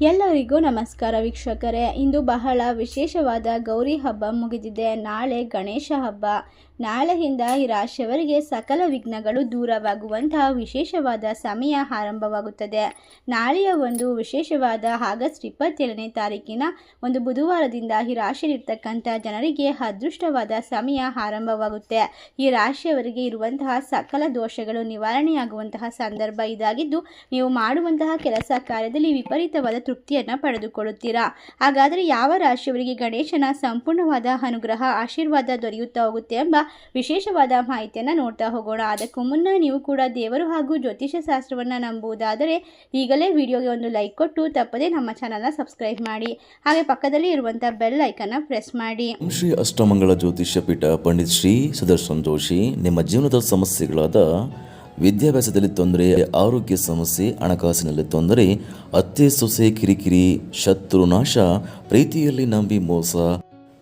ಎಲ್ಲರಿಗೂ ನಮಸ್ಕಾರ ವೀಕ್ಷಕರೇ. ಇಂದು ಬಹಳ ವಿಶೇಷವಾದ ಗೌರಿ ಹಬ್ಬ ಮುಗಿದಿದೆ. ನಾಳೆ ಗಣೇಶ ಹಬ್ಬ. ನಾಳೆಯಿಂದ ಈ ರಾಶಿಯವರಿಗೆ ಸಕಲ ವಿಘ್ನಗಳು ದೂರವಾಗುವಂತಹ ವಿಶೇಷವಾದ ಸಮಯ ಆರಂಭವಾಗುತ್ತದೆ. ನಾಳೆಯ ಒಂದು ವಿಶೇಷವಾದ ಆಗಸ್ಟ್ ಇಪ್ಪತ್ತೇಳನೇ ತಾರೀಕಿನ ಒಂದು ಬುಧವಾರದಿಂದ ಈ ರಾಶಿಯಲ್ಲಿರ್ತಕ್ಕಂಥ ಜನರಿಗೆ ಅದೃಷ್ಟವಾದ ಸಮಯ ಆರಂಭವಾಗುತ್ತೆ. ಈ ರಾಶಿಯವರಿಗೆ ಇರುವಂತಹ ಸಕಲ ದೋಷಗಳು ನಿವಾರಣೆಯಾಗುವಂತಹ ಸಂದರ್ಭ ಇದಾಗಿದ್ದು, ನೀವು ಮಾಡುವಂತಹ ಕೆಲಸ ಕಾರ್ಯದಲ್ಲಿ ವಿಪರೀತವಾದ ತೃಪ್ತಿಯನ್ನು ಪಡೆದುಕೊಳ್ಳುತ್ತೀರಾ? ಹಾಗಾದರೆ ಯಾವ ರಾಶಿಯವರಿಗೆ ಗಣೇಶನ ಸಂಪೂರ್ಣವಾದ ಅನುಗ್ರಹ, ಆಶೀರ್ವಾದ ದೊರೆಯುತ್ತಾ ಹೋಗುತ್ತೆ ಎಂಬ ವಿಶೇಷವಾದ ಮಾಹಿತಿಯನ್ನು ನೋಡ್ತಾ ಹೋಗೋಣ. ಅದಕ್ಕೂ ಮುನ್ನ ನೀವು ಕೂಡ ದೇವರು ಹಾಗೂ ಜ್ಯೋತಿಷ ಶಾಸ್ತ್ರವನ್ನು ನಂಬುವುದಾದರೆ ಈಗಲೇ ವಿಡಿಯೋಗೆ ಒಂದು ಲೈಕ್ ಕೊಟ್ಟು ತಪ್ಪದೇ ನಮ್ಮ ಚಾನಲ್ನ ಸಬ್ಸ್ಕ್ರೈಬ್ ಮಾಡಿ. ಹಾಗೆ ಪಕ್ಕದಲ್ಲಿ ಇರುವಂಥ ಬೆಲ್ ಐಕನ್ನ ಪ್ರೆಸ್ ಮಾಡಿ. ಶ್ರೀ ಅಷ್ಟಮಂಗಳ ಜ್ಯೋತಿಷ್ಯ ಪೀಠ ಪಂಡಿತ್ ಶ್ರೀ ಸುದರ್ಶನ್ ಜೋಶಿ ನಿಮ್ಮ ಜೀವನದ ಸಮಸ್ಯೆಗಳಾದ ವಿದ್ಯಾಭ್ಯಾಸದಲ್ಲಿ ತೊಂದರೆ, ಆರೋಗ್ಯ ಸಮಸ್ಯೆ, ಹಣಕಾಸಿನಲ್ಲಿ ತೊಂದರೆ, ಅತ್ತೆ ಸೊಸೆ ಕಿರಿಕಿರಿ, ಶತ್ರು ನಾಶ, ಪ್ರೀತಿಯಲ್ಲಿ ನಂಬಿ ಮೋಸ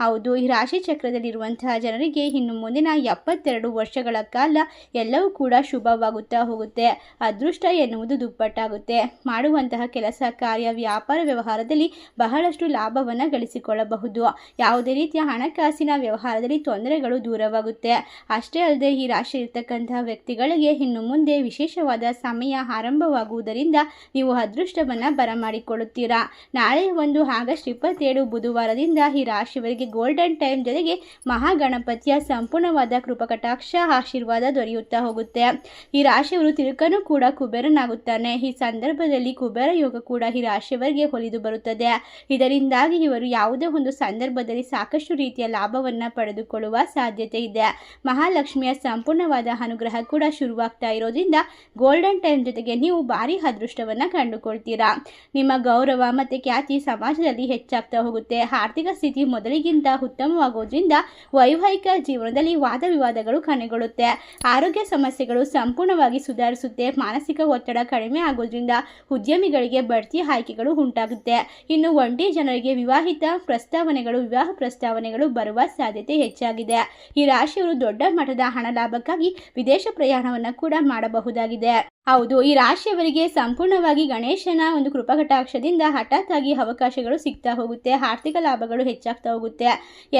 ಹೌದು, ಈ ರಾಶಿ ಚಕ್ರದಲ್ಲಿರುವಂತಹ ಜನರಿಗೆ ಇನ್ನು ಮುಂದಿನ ಎಪ್ಪತ್ತೆರಡು ವರ್ಷಗಳ ಕಾಲ ಎಲ್ಲವೂ ಕೂಡ ಶುಭವಾಗುತ್ತಾ ಹೋಗುತ್ತೆ. ಅದೃಷ್ಟ ಎನ್ನುವುದು ದುಪ್ಪಟ್ಟಾಗುತ್ತೆ. ಮಾಡುವಂತಹ ಕೆಲಸ, ಕಾರ್ಯ, ವ್ಯಾಪಾರ ವ್ಯವಹಾರದಲ್ಲಿ ಬಹಳಷ್ಟು ಲಾಭವನ್ನು ಗಳಿಸಿಕೊಳ್ಳಬಹುದು. ಯಾವುದೇ ರೀತಿಯ ಹಣಕಾಸಿನ ವ್ಯವಹಾರದಲ್ಲಿ ತೊಂದರೆಗಳು ದೂರವಾಗುತ್ತೆ. ಅಷ್ಟೇ ಅಲ್ಲದೆ ಈ ರಾಶಿ ಇರ್ತಕ್ಕಂತಹ ವ್ಯಕ್ತಿಗಳಿಗೆ ಇನ್ನು ಮುಂದೆ ವಿಶೇಷವಾದ ಸಮಯ ಆರಂಭವಾಗುವುದರಿಂದ ನೀವು ಅದೃಷ್ಟವನ್ನು ಬರಮಾಡಿಕೊಳ್ಳುತ್ತೀರಾ. ನಾಳೆ ಒಂದು ಆಗಸ್ಟ್ ಇಪ್ಪತ್ತೇಳು ಬುಧವಾರದಿಂದ ಈ ರಾಶಿಯವರಿಗೆ ಗೋಲ್ಡನ್ ಟೈಮ್ ಜೊತೆಗೆ ಮಹಾಗಣಪತಿಯ ಸಂಪೂರ್ಣವಾದ ಕೃಪಕಟಾಕ್ಷ ಆಶೀರ್ವಾದ ದೊರೆಯುತ್ತಾ ಹೋಗುತ್ತೆ. ಈ ರಾಶಿಯವರು ತಿರುಕನು ಕೂಡ ಕುಬೇರನಾಗುತ್ತಾನೆ. ಈ ಸಂದರ್ಭದಲ್ಲಿ ಕುಬೇರ ಯೋಗ ಕೂಡ ಈ ರಾಶಿಯವರಿಗೆ ಹೊಲಿದು ಬರುತ್ತದೆ. ಇದರಿಂದಾಗಿ ಇವರು ಯಾವುದೇ ಒಂದು ಸಂದರ್ಭದಲ್ಲಿ ಸಾಕಷ್ಟು ರೀತಿಯ ಲಾಭವನ್ನು ಪಡೆದುಕೊಳ್ಳುವ ಸಾಧ್ಯತೆ ಇದೆ. ಮಹಾಲಕ್ಷ್ಮಿಯ ಸಂಪೂರ್ಣವಾದ ಅನುಗ್ರಹ ಕೂಡ ಶುರುವಾಗ್ತಾ ಇರೋದ್ರಿಂದ ಗೋಲ್ಡನ್ ಟೈಮ್ ಜೊತೆಗೆ ನೀವು ಭಾರಿ ಅದೃಷ್ಟವನ್ನು ಕಂಡುಕೊಳ್ತೀರಾ. ನಿಮ್ಮ ಗೌರವ ಮತ್ತು ಖ್ಯಾತಿ ಸಮಾಜದಲ್ಲಿ ಹೆಚ್ಚಾಗ್ತಾ ಹೋಗುತ್ತೆ. ಆರ್ಥಿಕ ಸ್ಥಿತಿ ಮೊದಲಿಗಿಂತ ಉತ್ತಮವಾಗೋದ್ರಿಂದ ವೈವಾಹಿಕ ಜೀವನದಲ್ಲಿ ವಾದ ವಿವಾದಗಳು ಕೊನೆಗೊಳ್ಳುತ್ತೆ ಆರೋಗ್ಯ ಸಮಸ್ಯೆಗಳು ಸಂಪೂರ್ಣವಾಗಿ ಸುಧಾರಿಸುತ್ತೆ. ಮಾನಸಿಕ ಒತ್ತಡ ಕಡಿಮೆ ಆಗೋದ್ರಿಂದ ಉದ್ಯಮಿಗಳಿಗೆ ಬಡ್ತಿ ಆಯ್ಕೆಗಳು ಉಂಟಾಗುತ್ತೆ. ಇನ್ನು ಒಂಟಿ ಜನರಿಗೆ ವಿವಾಹಿತ ಪ್ರಸ್ತಾವನೆಗಳು, ವಿವಾಹ ಪ್ರಸ್ತಾವನೆಗಳು ಬರುವ ಸಾಧ್ಯತೆ ಹೆಚ್ಚಾಗಿದೆ. ಈ ರಾಶಿಯವರು ದೊಡ್ಡ ಮಟ್ಟದ ಹಣ ಲಾಭಕ್ಕಾಗಿ ವಿದೇಶ ಪ್ರಯಾಣವನ್ನು ಕೂಡ ಮಾಡಬಹುದಾಗಿದೆ. ಹೌದು, ಈ ರಾಶಿಯವರಿಗೆ ಸಂಪೂರ್ಣವಾಗಿ ಗಣೇಶನ ಒಂದು ಕೃಪಕಟಾಕ್ಷದಿಂದ ಹಠಾತ್ ಆಗಿ ಅವಕಾಶಗಳು ಸಿಗ್ತಾ ಹೋಗುತ್ತೆ, ಆರ್ಥಿಕ ಲಾಭಗಳು ಹೆಚ್ಚಾಗ್ತಾ ಹೋಗುತ್ತೆ.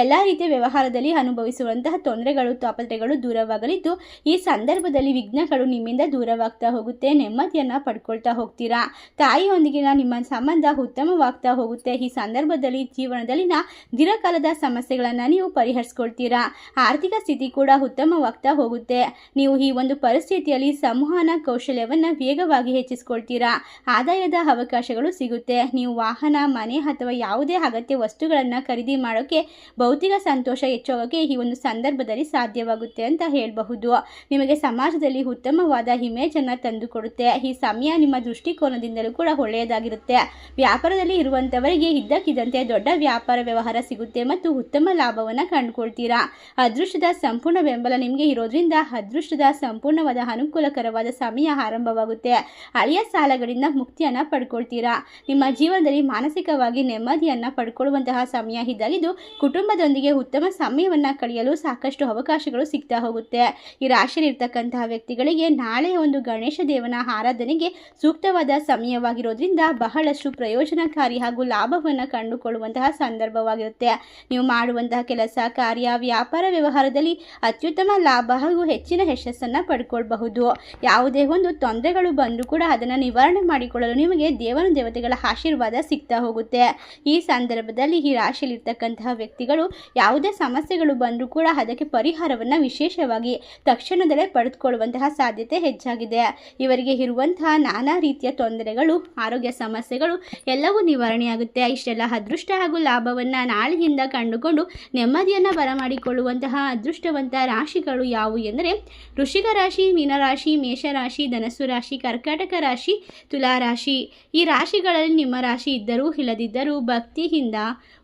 ಎಲ್ಲ ರೀತಿಯ ವ್ಯವಹಾರದಲ್ಲಿ ಅನುಭವಿಸುವಂತಹ ತೊಂದರೆಗಳು ತಾಪತ್ರೆಗಳು ದೂರವಾಗಲಿದ್ದು, ಈ ಸಂದರ್ಭದಲ್ಲಿ ವಿಘ್ನಗಳು ನಿಮ್ಮಿಂದ ದೂರವಾಗ್ತಾ ಹೋಗುತ್ತೆ, ನೆಮ್ಮದಿಯನ್ನು ಪಡ್ಕೊಳ್ತಾ ಹೋಗ್ತೀರಾ? ತಾಯಿಯೊಂದಿಗಿನ ನಿಮ್ಮ ಸಂಬಂಧ ಉತ್ತಮವಾಗ್ತಾ ಹೋಗುತ್ತೆ. ಈ ಸಂದರ್ಭದಲ್ಲಿ ಜೀವನದಲ್ಲಿನ ದೀರ್ಘಕಾಲದ ಸಮಸ್ಯೆಗಳನ್ನು ನೀವು ಪರಿಹರಿಸ್ಕೊಳ್ತೀರಾ? ಆರ್ಥಿಕ ಸ್ಥಿತಿ ಕೂಡ ಉತ್ತಮವಾಗ್ತಾ ಹೋಗುತ್ತೆ. ನೀವು ಈ ಒಂದು ಪರಿಸ್ಥಿತಿಯಲ್ಲಿ ಸಂವಹನ ಕೌಶಲ್ಯವನ್ನು ವೇಗವಾಗಿ ಹೆಚ್ಚಿಸ್ಕೊಳ್ತೀರಾ? ಆದಾಯದ ಅವಕಾಶಗಳು ಸಿಗುತ್ತೆ. ನೀವು ವಾಹನ, ಮನೆ ಅಥವಾ ಯಾವುದೇ ಅಗತ್ಯ ವಸ್ತುಗಳನ್ನು ಖರೀದಿ ಮಾಡೋಕ್ಕೆ ಭೌತಿಕ ಸಂತೋಷ ಹೆಚ್ಚೋಗೋಕ್ಕೆ ಈ ಒಂದು ಸಂದರ್ಭದಲ್ಲಿ ಸಾಧ್ಯವಾಗುತ್ತೆ ಅಂತ ಹೇಳಬಹುದು. ನಿಮಗೆ ಸಮಾಜದಲ್ಲಿ ಉತ್ತಮವಾದ ಇಮೇಜನ್ನು ತಂದುಕೊಡುತ್ತೆ. ಈ ಸಮಯ ನಿಮ್ಮ ದೃಷ್ಟಿಕೋನದಿಂದಲೂ ಕೂಡ ಒಳ್ಳೆಯದಾಗಿರುತ್ತೆ. ವ್ಯಾಪಾರದಲ್ಲಿ ಇರುವಂಥವರಿಗೆ ಇದ್ದಕ್ಕಿದ್ದಂತೆ ದೊಡ್ಡ ವ್ಯಾಪಾರ ವ್ಯವಹಾರ ಸಿಗುತ್ತೆ ಮತ್ತು ಉತ್ತಮ ಲಾಭವನ್ನು ಕಂಡುಕೊಳ್ತೀರಾ? ಅದೃಷ್ಟದ ಸಂಪೂರ್ಣ ಬೆಂಬಲ ನಿಮಗೆ ಇರೋದ್ರಿಂದ ಅದೃಷ್ಟದ ಸಂಪೂರ್ಣವಾದ ಅನುಕೂಲಕರವಾದ ಸಮಯ ಆರಂಭವಾಗುತ್ತೆ. ಹಳೆಯ ಸಾಲಗಳಿಂದ ಮುಕ್ತಿಯನ್ನು ಪಡ್ಕೊಳ್ತೀರಾ? ನಿಮ್ಮ ಜೀವನದಲ್ಲಿ ಮಾನಸಿಕವಾಗಿ ನೆಮ್ಮದಿಯನ್ನು ಪಡ್ಕೊಳ್ಳುವಂತಹ ಸಮಯ ಇದ್ದಾಗಿದ್ದು ಕುಟುಂಬದೊಂದಿಗೆ ಉತ್ತಮ ಸಮಯವನ್ನು ಕಳೆಯಲು ಸಾಕಷ್ಟು ಅವಕಾಶಗಳು ಸಿಗ್ತಾ ಹೋಗುತ್ತೆ. ಈ ರಾಶಿಯಲ್ಲಿರ್ತಕ್ಕಂತಹ ವ್ಯಕ್ತಿಗಳಿಗೆ ನಾಳೆ ಒಂದು ಗಣೇಶ ದೇವನ ಆರಾಧನೆಗೆ ಸೂಕ್ತವಾದ ಸಮಯವಾಗಿರೋದ್ರಿಂದ ಬಹಳಷ್ಟು ಪ್ರಯೋಜನಕಾರಿ ಹಾಗೂ ಲಾಭವನ್ನು ಕಂಡುಕೊಳ್ಳುವಂತಹ ಸಂದರ್ಭವಾಗಿರುತ್ತೆ. ನೀವು ಮಾಡುವಂತಹ ಕೆಲಸ, ಕಾರ್ಯ, ವ್ಯಾಪಾರ ವ್ಯವಹಾರದಲ್ಲಿ ಅತ್ಯುತ್ತಮ ಲಾಭ ಹಾಗೂ ಹೆಚ್ಚಿನ ಯಶಸ್ಸನ್ನು ಪಡ್ಕೊಳ್ಬಹುದು. ಯಾವುದೇ ಒಂದು ತೊಂದರೆಗಳು ಬಂದರೂ ಕೂಡ ಅದನ್ನು ನಿವಾರಣೆ ಮಾಡಿಕೊಳ್ಳಲು ನಿಮಗೆ ದೇವನ ದೇವತೆಗಳ ಆಶೀರ್ವಾದ ಸಿಗ್ತಾ ಹೋಗುತ್ತೆ. ಈ ಸಂದರ್ಭದಲ್ಲಿ ಈ ರಾಶಿಯಲ್ಲಿರ್ತಕ್ಕಂತಹ ವ್ಯಕ್ತಿಗಳು ಯಾವುದೇ ಸಮಸ್ಯೆಗಳು ಬಂದರೂ ಕೂಡ ಅದಕ್ಕೆ ಪರಿಹಾರವನ್ನು ವಿಶೇಷವಾಗಿ ತಕ್ಷಣದಲ್ಲೇ ಪಡೆದುಕೊಳ್ಳುವಂತಹ ಸಾಧ್ಯತೆ ಹೆಚ್ಚಾಗಿದೆ. ಇವರಿಗೆ ಇರುವಂತಹ ನಾನಾ ರೀತಿಯ ತೊಂದರೆಗಳು, ಆರೋಗ್ಯ ಸಮಸ್ಯೆಗಳು ಎಲ್ಲವೂ ನಿವಾರಣೆಯಾಗುತ್ತೆ. ಇಷ್ಟೆಲ್ಲ ಅದೃಷ್ಟ ಹಾಗೂ ಲಾಭವನ್ನು ನಾಳೆಯಿಂದ ಕಂಡುಕೊಂಡು ನೆಮ್ಮದಿಯನ್ನು ಬರಮಾಡಿಕೊಳ್ಳುವಂತಹ ಅದೃಷ್ಟವಂತ ರಾಶಿಗಳು ಯಾವುವು ಎಂದರೆ ವೃಷಿಕ ರಾಶಿ, ಮೀನರಾಶಿ, ಮೇಷರಾಶಿ ಧನಸ್ಸು ರಾಶಿ, ಕರ್ಕಾಟಕ ರಾಶಿ, ತುಲಾ ರಾಶಿ. ಈ ರಾಶಿಗಳಲ್ಲಿ ನಿಮ್ಮ ರಾಶಿ ಇದ್ದರೂ ಇಲ್ಲದಿದ್ದರೂ ಭಕ್ತಿಯಿಂದ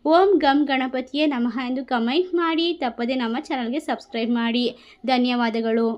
ಓಂ ಗಂ ಗಣಪತಿಯೇ ನಮಃ ಎಂದು ಕಮೆಂಟ್ ಮಾಡಿ, ತಪ್ಪದೆ ನಮ್ಮ ಚಾನಲ್ಗೆ ಸಬ್ಸ್ಕ್ರೈಬ್ ಮಾಡಿ. ಧನ್ಯವಾದಗಳು.